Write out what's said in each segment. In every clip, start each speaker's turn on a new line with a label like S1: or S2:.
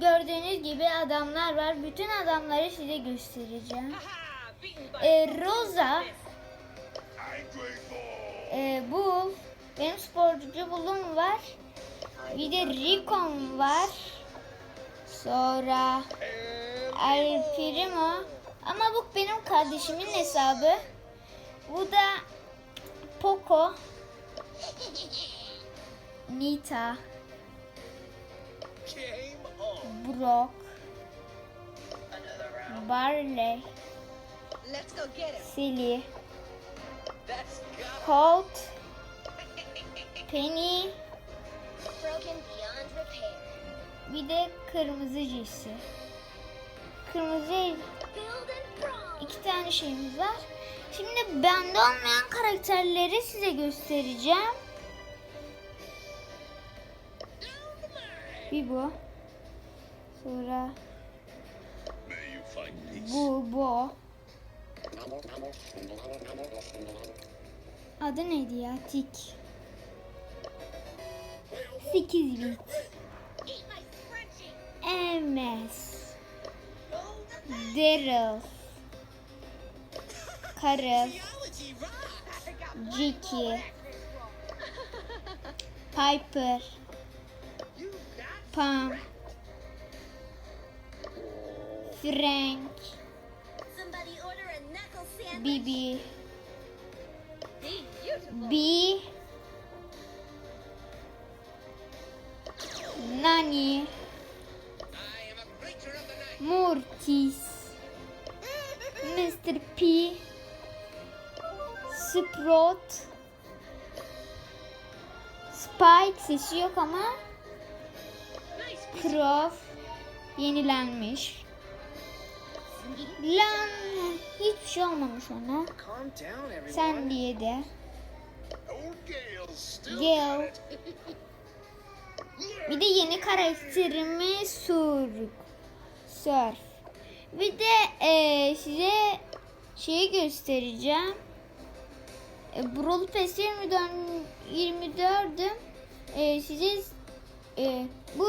S1: gördüğünüz gibi adamlar var. Bütün adamları size göstereceğim. Ee, Rosa, e, Bull, benim sporcu Bull'um var. Bir de Ricon var. Sonra El Primo. Ama bu benim kardeşimin hesabı. Bu da Poco. Nita.
S2: Round.
S1: Barley.
S2: Let's go get him.
S1: Silly. Colt. Penny.
S3: Broken beyond repair.
S1: Bir de kırmızı Jesse. Kırmızı iki tane şeyimiz var. Şimdi bende olmayan karakterleri size göstereceğim. Bir bu. Sonra bu, bu. Adı neydi ya? Tik. 8 bit. MS. Daryl. Karel. Jackie. Piper. Pam. Frank. Bibi.
S3: Beautiful.
S1: B. Nani. Mortis. Mr. P. Sprout. Spike sesi yok ama Croft yenilenmiş. Lan hiçbir şey olmamış ona. Sen diye de.
S4: İt.
S1: Bir de yeni karakterimi Surf. Surf. Bir de e, size şeyi göstereceğim. E, Brawl Pass 24, 24'üm. E, size e, bu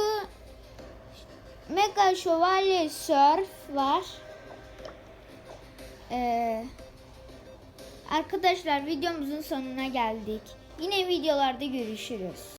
S1: Mega Şövalye Surf var. E, arkadaşlar videomuzun sonuna geldik. Yine videolarda görüşürüz.